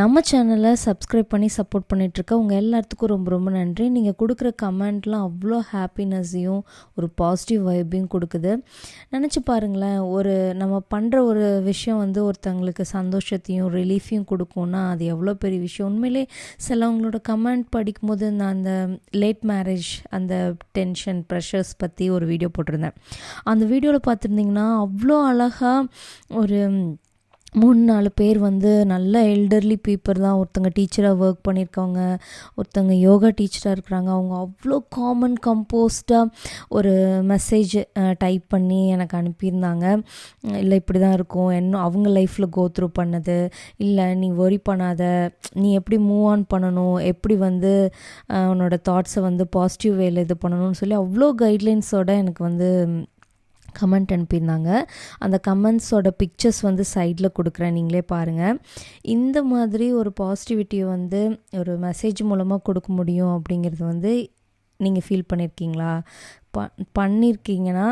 நம்ம சேனலை சப்ஸ்கிரைப் பண்ணி சப்போர்ட் பண்ணிகிட்ருக்க உங்கள் எல்லாத்துக்கும் ரொம்ப ரொம்ப நன்றி. நீங்கள் கொடுக்குற கமெண்ட்லாம் அவ்வளோ ஹாப்பினஸையும் ஒரு பாசிட்டிவ் வைப்பையும் கொடுக்குது. நினச்சி பாருங்களேன் ஒரு நம்ம பண்ணுற ஒரு விஷயம் வந்து ஒருத்தங்களுக்கு சந்தோஷத்தையும் ரிலீஃபையும் கொடுக்கும்னா அது எவ்வளோ பெரிய விஷயம். உண்மையிலே சிலவங்களோட கமெண்ட் படிக்கும்போது நான் அந்த லேட் மேரேஜ் அந்த டென்ஷன் ப்ரெஷர்ஸ் பற்றி ஒரு வீடியோ போட்டிருந்தேன். அந்த வீடியோவில் பார்த்துருந்திங்கன்னா அவ்வளோ அழகாக ஒரு மூணு நாலு பேர் வந்து நல்ல எல்டர்லி பீப்புள் தான். ஒருத்தங்க டீச்சராக ஒர்க் பண்ணியிருக்கவங்க ஒருத்தங்க யோகா டீச்சராக இருக்கிறாங்க. அவங்க அவ்வளோ காமன் கம்போஸ்டாக ஒரு மெசேஜ் டைப் பண்ணி எனக்கு அனுப்பியிருந்தாங்க. இல்லை இப்படி தான் இருக்கும். என்ன அவங்க லைஃப்பில் கோ த்ரூ பண்ணது. இல்லை நீ ஒரி பண்ணாத. நீ எப்படி மூவ் ஆன் பண்ணணும்? எப்படி வந்து உன்னோட தாட்ஸை வந்து பாசிட்டிவ் வேல இது பண்ணணும்னு சொல்லி அவ்வளோ கைட்லைன்ஸோட எனக்கு வந்து கமெண்ட் அனுப்பியிருந்தாங்க. அந்த கமெண்ட்ஸோட பிக்சர்ஸ் வந்து சைடில் கொடுக்குறேன். நீங்களே பாருங்கள் இந்த மாதிரி ஒரு பாசிட்டிவிட்டியை வந்து ஒரு மெசேஜ் மூலமாக கொடுக்க முடியும் அப்படிங்கிறது வந்து நீங்கள் ஃபீல் பண்ணியிருக்கீங்களா ப பண்ணியிருக்கீங்கன்னா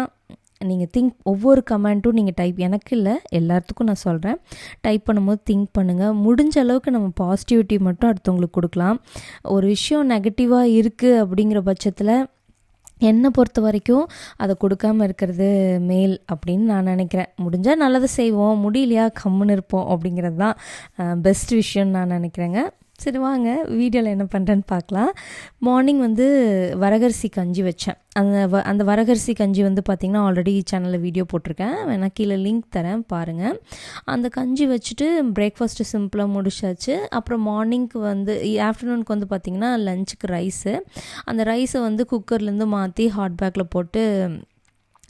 நீங்கள் திங்க் ஒவ்வொரு கமெண்ட்டும் நீங்கள் டைப் எனக்கு இல்லை எல்லாத்துக்கும் நான் சொல்கிறேன் டைப் பண்ணும்போது திங்க் பண்ணுங்கள் முடிஞ்ச அளவுக்கு நம்ம பாசிட்டிவிட்டி மட்டும் அடுத்தவங்களுக்கு கொடுக்கலாம். ஒரு விஷயம் நெகட்டிவாக இருக்குது அப்படிங்கிற பட்சத்தில் என்னை பொறுத்த வரைக்கும் அதை கொடுக்காம இருக்கிறது மேல் அப்படின்னு நான் நினைக்கிறேன். முடிஞ்சால் நல்லதை செய்வோம். முடியலையா? கம்முன்னு இருப்போம் அப்படிங்கிறது தான் பெஸ்ட் விஷயம்னு நான் நினைக்கிறேங்க. சரி வாங்க. வீடியோவில் என்ன பண்ணுறேன்னு பார்க்கலாம். மார்னிங் வந்து வரகரிசி கஞ்சி வச்சேன். அந்த வ அந்த வரகரிசி கஞ்சி வந்து பார்த்திங்கன்னா ஆல்ரெடி சேனலில் வீடியோ போட்டிருக்கேன். வேணால் கீழே லிங்க் தரேன் பாருங்கள் அந்த கஞ்சி வச்சுட்டு பிரேக்ஃபாஸ்ட்டு சிம்பிளாக முடிச்சாச்சு. அப்புறம் மார்னிங்க்கு வந்து ஆஃப்டர்நூனுக்கு வந்து பார்த்திங்கன்னா லஞ்சுக்கு ரைஸு அந்த ரைஸை வந்து குக்கர்லேருந்து மாற்றி ஹாட் பேக்கில் போட்டு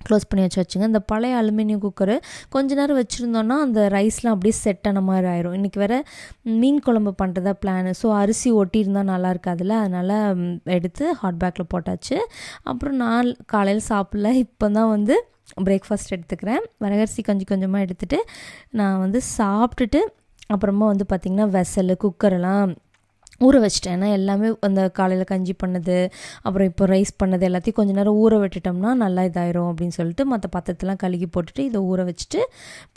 க்ளோஸ் பண்ணி வச்சு வச்சுங்க. இந்த பழைய அலுமினியம் குக்கரு கொஞ்ச நேரம் வச்சுருந்தோன்னா அந்த ரைஸ்லாம் அப்படியே செட் ஆன மாதிரி ஆயிரும். இன்றைக்கி வேறு மீன் குழம்பு பண்ணுறதா பிளான் ஸோ அரிசி ஒட்டியிருந்தால் நல்லா இருக்காதுல்ல? அதனால் எடுத்து ஹாட் பேக்கில் போட்டாச்சு. அப்புறம் நான் காலையில் சாப்பிடல. இப்போ தான் வந்து பிரேக்ஃபாஸ்ட் எடுத்துக்கிறேன். வரகரிசி கொஞ்சம் கொஞ்சமாக எடுத்துகிட்டு நான் வந்து சாப்பிட்டுட்டு அப்புறமா வந்து பார்த்திங்கன்னா வெசல் குக்கரெல்லாம் ஊற வச்சிட்டேன். ஏன்னா எல்லாமே அந்த காலையில் கஞ்சி பண்ணது அப்புறம் இப்போ ரைஸ் பண்ணது எல்லாத்தையும் கொஞ்ச நேரம் ஊற விட்டுட்டோம்னா நல்லா இதாயிரும் அப்படின்னு சொல்லிட்டு மற்ற பாத்திரத்தெல்லாம் கழுகி போட்டுட்டு இதை ஊற வச்சுட்டு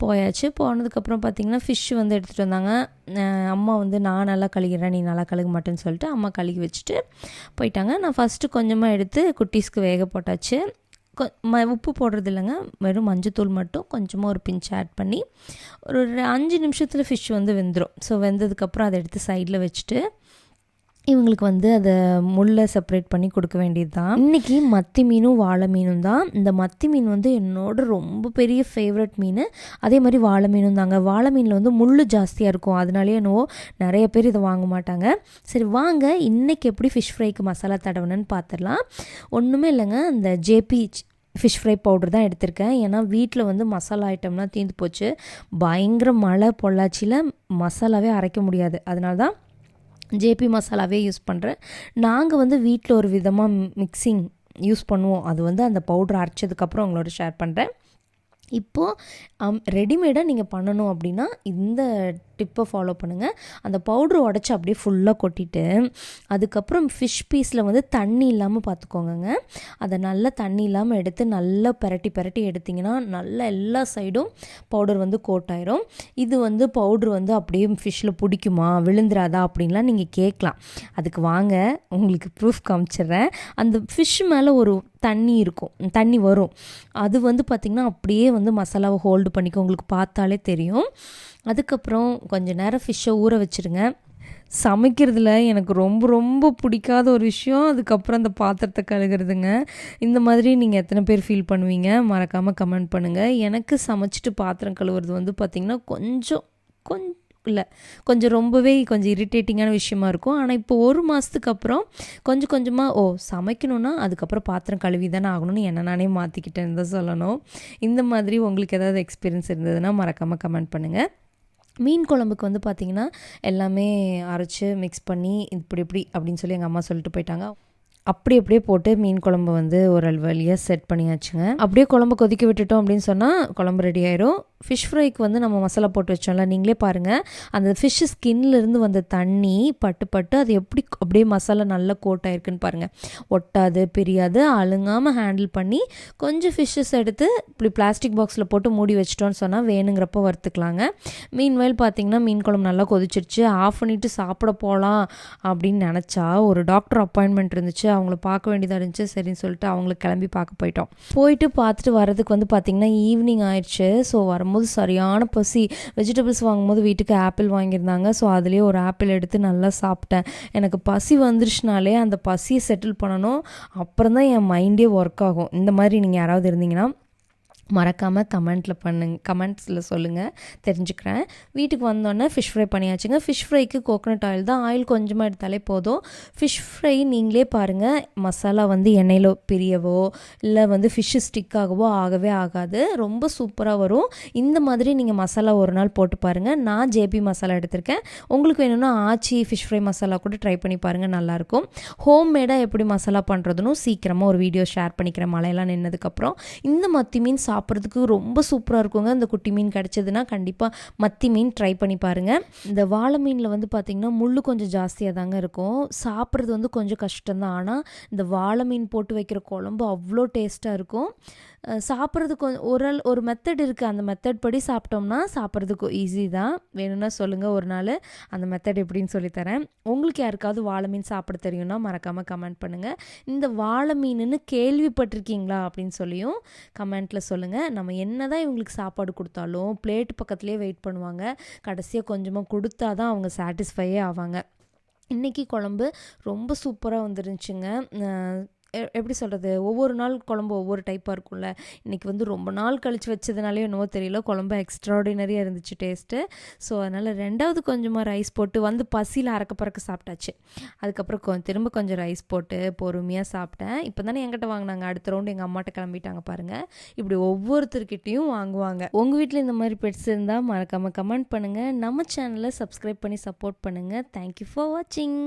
போயாச்சு. போனதுக்கப்புறம் பார்த்திங்கன்னா ஃபிஷ் வந்து எடுத்துகிட்டு வந்தாங்க. அம்மா வந்து நான் நல்லா கழுகிறேன் நீ நல்லா கழுக மாட்டேன்னு சொல்லிட்டு அம்மா கழுகி வச்சுட்டு போயிட்டாங்க. நான் ஃபஸ்ட்டு கொஞ்சமாக எடுத்து குட்டீஸ்க்கு வேக போட்டாச்சு. கொ- ம உப்பு போடுறது இல்லைங்க. வெறும் மஞ்சத்தூள் மட்டும் கொஞ்சமாக ஒரு பிஞ்ச் ஆட் பண்ணி ஒரு அஞ்சு நிமிஷத்தில் ஃபிஷ் வந்து வெந்துடும் ஸோ வெந்ததுக்கப்புறம் அதை எடுத்து சைடில் வச்சுட்டு இவங்களுக்கு வந்து அதை முள்ளை செப்பரேட் பண்ணி கொடுக்க வேண்டியது தான் இன்றைக்கி மத்தி மீனும் வாழை மீனும் தான். இந்த மத்தி மீன் வந்து என்னோட ரொம்ப பெரிய ஃபேவரட் மீன். அதே மாதிரி வாழை மீனும் தாங்க. வாழை மீனில் வந்து முள் ஜாஸ்தியாக இருக்கும். அதனாலேயே என்னவோ நிறைய பேர் இதை வாங்க மாட்டாங்க. சரி வாங்க. இன்றைக்கி எப்படி ஃபிஷ் ஃப்ரைக்கு மசாலா தடவணுன்னு பார்த்துடலாம் ஒன்றுமே இல்லைங்க. இந்த ஜேபி ஃபிஷ் ஃப்ரை பவுடர் தான் எடுத்திருக்கேன். ஏன்னா வீட்டில் வந்து மசாலா ஐட்டம்லாம் தீர்ந்து போச்சு. பயங்கர மழை பொள்ளாச்சியில் மசாலாவே அரைக்க முடியாது. அதனால தான் ஜேபி மசாலாவே யூஸ் பண்ணுறேன் நாங்கள் வந்து வீட்டில் ஒரு விதமாக மிக்சிங் யூஸ் பண்ணுவோம். அது வந்து அந்த பவுட்ரு அரைச்சதுக்கப்புறம் உங்களோட ஷேர் பண்ணுறேன் இப்போது ரெடிமேடாக நீங்கள் பண்ணணும் அப்படின்னா இந்த டிப்பை ஃபாலோ பண்ணுங்கள் அந்த பவுட்ரு உடச்சி அப்படியே ஃபுல்லாக கொட்டிட்டு அதுக்கப்புறம் ஃபிஷ் பீஸில் வந்து தண்ணி இல்லாமல் பார்த்துக்கோங்கங்க அதை நல்லா தண்ணி இல்லாமல் எடுத்து நல்லா பரட்டி பரட்டி எடுத்திங்கன்னா நல்லா எல்லா சைடும் பவுடர் வந்து கோட் ஆயிரும். இது வந்து பவுட்ரு வந்து அப்படியே ஃபிஷ்ஷில் பிடிக்குமா விழுந்துராதா அப்படின்லாம் நீங்கள் கேட்கலாம். அதுக்கு வாங்க உங்களுக்கு ப்ரூஃப் காமிச்சிடுறேன். அந்த ஃபிஷ் மேலே ஒரு தண்ணி இருக்கும் தண்ணி வரும். அது வந்து பார்த்திங்கன்னா அப்படியே வந்து மசாலாவை ஹோல்டு பண்ணிக்க உங்களுக்கு பார்த்தாலே தெரியும். அதுக்கப்புறம் கொஞ்ச நேரம் ஃபிஷ்ஷை ஊற வச்சுருங்க. சமைக்கிறதுல எனக்கு ரொம்ப ரொம்ப பிடிக்காத ஒரு விஷயம். அதுக்கப்புறம் அந்த பாத்திரத்தை கழுகுறதுங்க இந்த மாதிரி நீங்கள் எத்தனை பேர் ஃபீல் பண்ணுவீங்க? மறக்காமல் கமெண்ட் பண்ணுங்கள் எனக்கு சமைச்சிட்டு பாத்திரம் கழுவுறது வந்து பார்த்திங்கன்னா கொஞ்சம் கொஞ்சம் இல்லை கொஞ்சம் ரொம்பவே கொஞ்சம் இரிட்டேட்டிங்கான விஷயமா இருக்கும். ஆனால் இப்போ ஒரு மாதத்துக்கு அப்புறம் கொஞ்சம் கொஞ்சமாக ஓ சமைக்கணும்னா அதுக்கப்புறம் பாத்திரம் கழுவி தானே ஆகணும்னு என்ன நானே மாற்றிக்கிட்டேன்னு தான் சொல்லணும். இந்த மாதிரி உங்களுக்கு ஏதாவது எக்ஸ்பீரியன்ஸ் இருந்ததுன்னா மறக்காமல் கமெண்ட் பண்ணுங்கள் மீன் குழம்புக்கு வந்து பார்த்திங்கன்னா எல்லாமே அரைச்சி மிக்ஸ் பண்ணி இப்படி இப்படி அப்படின்னு சொல்லி எங்கள் அம்மா சொல்லிட்டு போயிட்டாங்க. அப்படி அப்படியே போட்டு மீன் குழம்பு வந்து ஒரு வழியாக செட் பண்ணியாச்சுங்க. அப்படியே குழம்பு கொதிக்க விட்டுட்டோம் அப்படின்னு சொன்னால் குழம்பு ரெடி ஆயிரும். ஃபிஷ் ஃப்ரைக்கு வந்து நம்ம மசாலா போட்டு வச்சோம்ல நீங்களே பாருங்கள் அந்த ஃபிஷ் ஸ்கின்லேருந்து வந்த தண்ணி பட்டு பட்டு அது எப்படி அப்படியே மசாலா நல்லா கோட் ஆயிருக்குன்னு பாருங்கள் ஒட்டாது பிரியாது அழுங்காமல் ஹேண்டில் பண்ணி கொஞ்சம் ஃபிஷ்ஷஸ் எடுத்து இப்படி பிளாஸ்டிக் பாக்ஸில் போட்டு மூடி வச்சிட்டோன்னு சொன்னால் வேணுங்கிறப்ப வறுத்துக்கலாங்க. மீன் வயல் பார்த்தீங்கன்னா மீன் குழம்பு நல்லா கொதிச்சிருச்சு. ஆஃப் பண்ணிவிட்டு சாப்பிட போகலாம் அப்படின்னு நினச்சா ஒரு டாக்டர் அப்பாயின்மெண்ட் இருந்துச்சு. அவங்கள பார்க்க வேண்டியதாக இருந்துச்சு. சரின்னு சொல்லிட்டு அவங்களுக்கு கிளம்பி பார்க்க போயிட்டோம். போயிட்டு பார்த்துட்டு வரதுக்கு வந்து பார்த்திங்கன்னா ஈவினிங் ஆயிடுச்சு. ஸோ வரும்போது சரியான பசி. வெஜிடபிள்ஸ் வாங்கும்போது வீட்டுக்கு ஆப்பிள் வாங்கியிருந்தாங்க. ஸோ அதுலேயே ஒரு ஆப்பிள் எடுத்து நல்லா சாப்பிட்டேன். எனக்கு பசி வந்துருச்சுனாலே அந்த பசியை செட்டில் பண்ணணும். அப்புறம் தான் என் மைண்டே ஒர்க் ஆகும். இந்த மாதிரி நீங்கள் யாராவது இருந்தீங்கன்னா மறக்காமல் கமெண்ட்டில் பண்ணுங்க கமெண்ட்ஸில் சொல்லுங்கள் தெரிஞ்சுக்கிறேன். வீட்டுக்கு வந்தோடனே ஃபிஷ் ஃப்ரை பண்ணியாச்சுங்க. ஃபிஷ் ஃப்ரைக்கு கோகனட் ஆயில் தான். ஆயில் கொஞ்சமாக எடுத்தாலே போதும். ஃபிஷ் ஃப்ரை நீங்களே பாருங்கள் மசாலா வந்து எண்ணெயில் பிரியவோ இல்லை வந்து ஃபிஷ்ஷு ஸ்டிக் ஆகவோ ஆகவே ஆகாது. ரொம்ப சூப்பராக வரும். இந்த மாதிரி நீங்கள் மசாலா ஒரு நாள் போட்டு பாருங்கள் நான் ஜேபி மசாலா எடுத்திருக்கேன். உங்களுக்கு வேணும்னா ஆச்சி ஃபிஷ் ஃப்ரை மசாலா கூட ட்ரை பண்ணி பாருங்கள் நல்லாயிருக்கும். ஹோம் மேடாக எப்படி மசாலா பண்ணுறதுன்னு சீக்கிரமாக ஒரு வீடியோ ஷேர் பண்ணிக்கிறேன். மழையெல்லாம் நின்னதுக்கப்புறம். இந்த மத்தி மீன் சாப்பிட்றதுக்கு ரொம்ப சூப்பராக இருக்குங்க. இந்த குட்டி மீன் கிடச்சதுன்னா கண்டிப்பாக மத்தி மீன் ட்ரை பண்ணி பாருங்கள் இந்த வாழை மீனில் வந்து பார்த்திங்கன்னா முள் கொஞ்சம் ஜாஸ்தியாக தாங்க இருக்கும். சாப்பிட்றது வந்து கொஞ்சம் கஷ்டம்தான். ஆனால் இந்த வாழை மீன் போட்டு வைக்கிற குழம்பு அவ்வளோ டேஸ்ட்டாக இருக்கும். சாப்பிட்றது கொஞ்சம் ஒரு ஒரு மெத்தட் இருக்குது அந்த மெத்தட் படி சாப்பிட்டோம்னா சாப்பிட்றதுக்கு ஈஸி தான். வேணும்னா சொல்லுங்கள் ஒரு நாள். அந்த மெத்தட் எப்படின்னு சொல்லித்தரேன் உங்களுக்கு யாருக்காவது வாழை மீன் சாப்பிட தெரியும்னா மறக்காமல் கமெண்ட் பண்ணுங்கள் இந்த வாழை மீனுன்னு கேள்விப்பட்டிருக்கீங்களா அப்படின்னு சொல்லியும் கமெண்ட்டில் சொல்லுங்கள் நம்ம என்ன தான் இவங்களுக்கு சாப்பாடு கொடுத்தாலும் பிளேட் பக்கத்துலேயே வெயிட் பண்ணுவாங்க. கடைசியாக கொஞ்சமாக கொடுத்தா தான் அவங்க சாட்டிஸ்ஃபையே ஆவாங்க. இன்றைக்கி குழம்பு ரொம்ப சூப்பராக வந்துருந்துச்சுங்க. எப்படி சொல்கிறது ஒவ்வொரு நாள் குழம்பு ஒவ்வொரு டைப்பாக இருக்கும்ல. இன்றைக்கி வந்து ரொம்ப நாள் கழித்து வச்சதுனாலே என்னவோ தெரியல. குழம்பு எக்ஸ்ட்ராடினரியாக இருந்துச்சு டேஸ்ட்டு ஸோ அதனால் ரெண்டாவது கொஞ்சமாக ரைஸ் போட்டு வந்து பசியில் அறக்க பறக்க சாப்பிட்டாச்சு. அதுக்கப்புறம் கொ திரும்ப கொஞ்சம் ரைஸ் போட்டு பொறுமையாக சாப்பிட்டேன். இப்போ தானே என்கிட்ட வாங்கினாங்க. அடுத்த ரவுண்டு எங்கள் அம்மாட்ட கிளம்பிட்டாங்க பாருங்கள் இப்படி ஒவ்வொருத்தர்கிட்டையும் வாங்குவாங்க. உங்கள் வீட்டில் இந்த மாதிரி பெட்ஸ் இருந்தால் மறக்காமல் கமெண்ட் பண்ணுங்கள் நம்ம சேனலை சப்ஸ்கிரைப் பண்ணி சப்போர்ட் பண்ணுங்கள் தேங்க்யூ ஃபார் வாட்சிங்